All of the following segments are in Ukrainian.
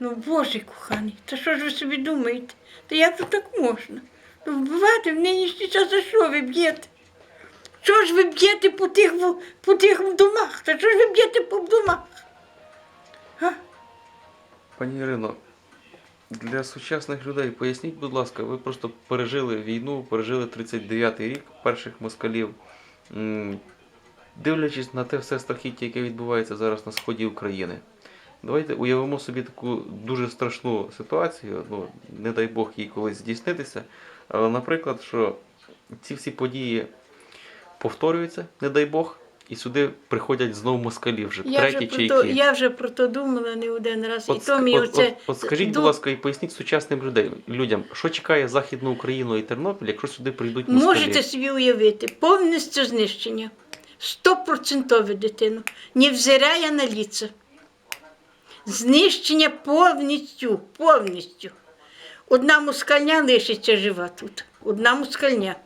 Ну, Боже коханий, та що ж ви собі думаєте? Та як тут так можна? Ну, вбивати в нинішній час за що ви б'єте? Що ж ви б'єте по тих, по тих домах? Та що ж ви б'єте по домах? А? Пані Ірино, для сучасних людей поясніть, будь ласка, ви просто пережили війну, пережили 39-й рік перших москалів. Дивлячись на те все страхіття, яке відбувається зараз на сході України. Давайте уявимо собі таку дуже страшну ситуацію, ну, не дай Бог їй колись здійснитися. Але, наприклад, що ці всі події повторюються, не дай Бог, і сюди приходять знову москалі вже Я вже, треті про чи то, які. я вже про то думала не один раз. От, і то мені от, оце от, от скажіть, будь ласка, і поясніть сучасним людей, людям, що чекає Західну Україну і Тернопіль, якщо сюди прийдуть москалі? Можете собі уявити, повністю знищення. Стопроцентове дитину, невзирая на ліце. Знищення повністю, повністю. Одна москальня лишиться жива тут. Одна москальня.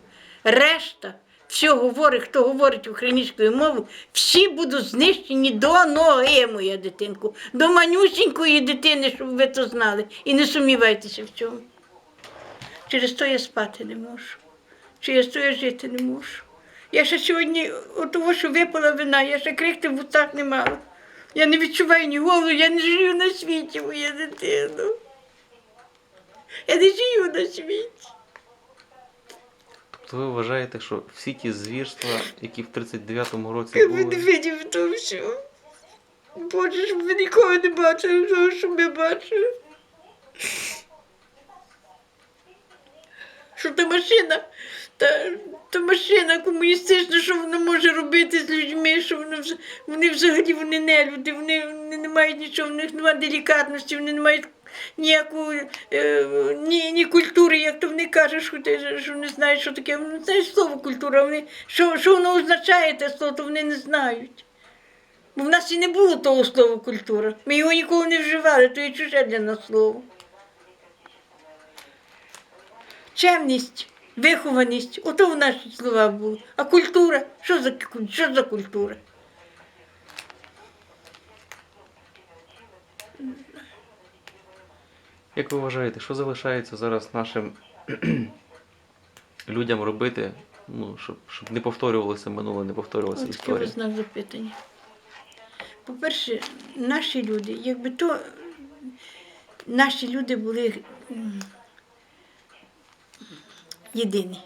Решта, все говорить, хто говорить українською мовою, всі будуть знищені до ноги, моя дитинку, до манюсінької дитини, щоб ви то знали. І не сумнівайтеся в цьому. Через то я спати не можу. Через то я жити не можу. Я ще сьогодні, от того, що випала вина, я ще крихти в устах не мала. Я не відчуваю ні голоду, я не живу на світі, моя дитина. Я не живу на світі. Тобто ви вважаєте, що всі ті звірства, які в 39-му році Я не були, видів то все. Боже, щоб ви нікого не бачили, того, що ми бачили. Що та машина, та, та машина комуністична, що вона може робити з людьми, що вона, вони взагалі вони не люди, вони, вони не мають нічого, в них немає делікатності, вони не мають ніякої е, ні, ні культури, як то вони кажуть, що, що не знають, що таке. Вони знають слово культура, вони, що, що воно означає те слово, то вони не знають. Бо в нас і не було того слова культура. Ми його ніколи не вживали, то є чуже для нас слово. Чемність, вихованість, ото в наші слова було. А культура? Що за, що за культура? як ви вважаєте, що залишається зараз нашим людям робити, ну, щоб, щоб не повторювалося минуле, не повторювалася От таке ви знак запитання. По-перше, наші люди, якби то наші люди були єдині.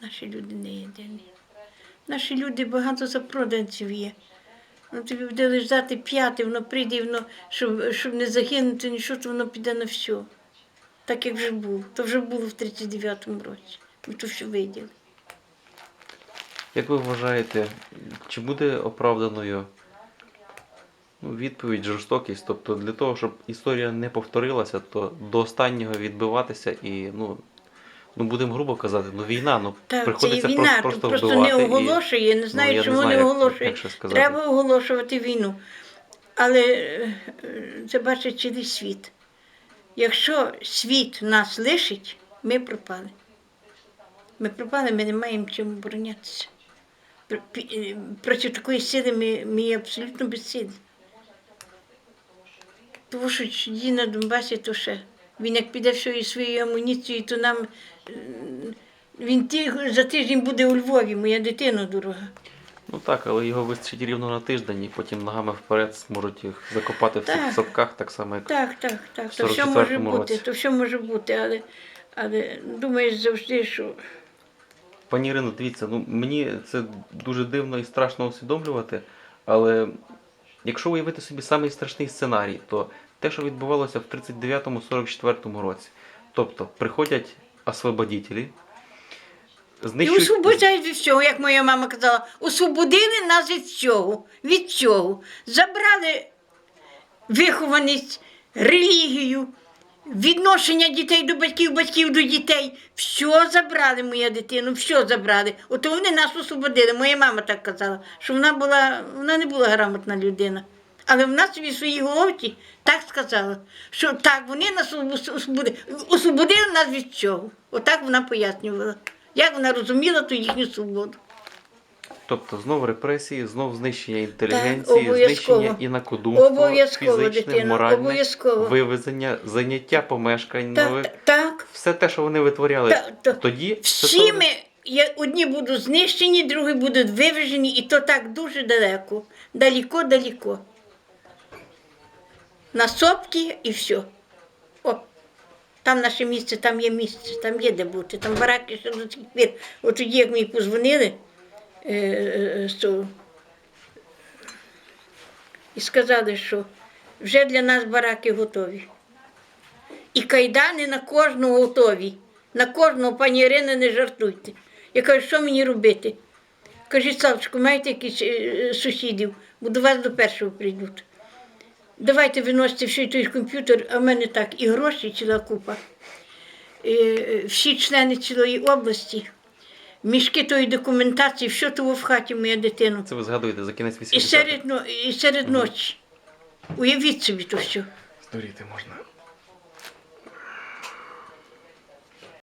Наші люди не єдині. Наші люди багато запроданців є. Ну, тобі буде лежати п'яти, воно прийде, воно, щоб, щоб не загинути, нічого, то воно піде на все. Так як вже було. То вже було в 39-му році. Ми то все виділи. Як ви вважаєте, чи буде оправданою ну, відповідь, жорстокість? Тобто для того, щоб історія не повторилася, то до останнього відбиватися і, ну, ну будемо грубо казати, ну війна, ну Так, це приходиться війна, просто, то просто просто не вбивати. і- оголошує, я не знаю, я не чому знаю, не оголошує. як сказати. Треба оголошувати війну. Але е, це бачить цілий світ. Якщо світ нас лишить, ми пропали. Ми пропали, ми не маємо чим оборонятися. Е, Проти такої сили ми, ми абсолютно безсилі. Тому що тоді на Донбасі то ще. Він як піде всю свою амуніцію, то нам він ті, за тиждень буде у Львові, моя дитина дорога. Ну так, але його вистачить рівно на тиждень, і потім ногами вперед зможуть їх закопати в цих садках, так само, як Так, так, так. То все може бути, то все може бути, але, але думаєш завжди, що Пані Ірино, дивіться, ну мені це дуже дивно і страшно усвідомлювати, але якщо уявити собі самий страшний сценарій, то те, що відбувалося в 39-44 році, тобто приходять освободітелі, і освобождають від всього, як моя мама казала, освободили нас від цього, Від всього. Забрали вихованість, релігію, відношення дітей до батьків, батьків до дітей. Все забрали, моя дитину, все забрали. Ото вони нас освободили. Моя мама так казала, що вона була, вона не була грамотна людина. Але вона собі в своїй головці так сказала, що так, вони нас освободили, освободили нас від всього. Отак вона пояснювала. Як вона розуміла ту їхню свободу. Тобто знов репресії, знов знищення інтелігенції, обов'язково. знищення інакодумства, фізичне, моральне, обов'язково. вивезення, заняття помешкань нових. Так, так. Все те, що вони витворяли Та- та- тоді, Всі ми, я, одні будуть знищені, другі будуть вивезені, і то так дуже далеко. Далеко-далеко. На сопки і все. О, там наше місце, там є місце, там є де бути. Там бараки ще до цих пір. От тоді, як мені позвонили е, е, з того, і сказали, що вже для нас бараки готові. І кайдани на кожного готові. На кожного, пані Ірина, не жартуйте. Я кажу, що мені робити? Кажіть, Савчику, маєте якісь е, сусідів, бо до вас до першого прийдуть. Давайте виносите всій той комп'ютер, а в мене так, і гроші ціла купа. Е, Всі члени цілої області, мішки тої документації, що того в хаті, моя дитина. Це ви згадуєте за кінець І 80-х. серед, но- і серед ночі. Уявіть собі то все. Здуріти можна.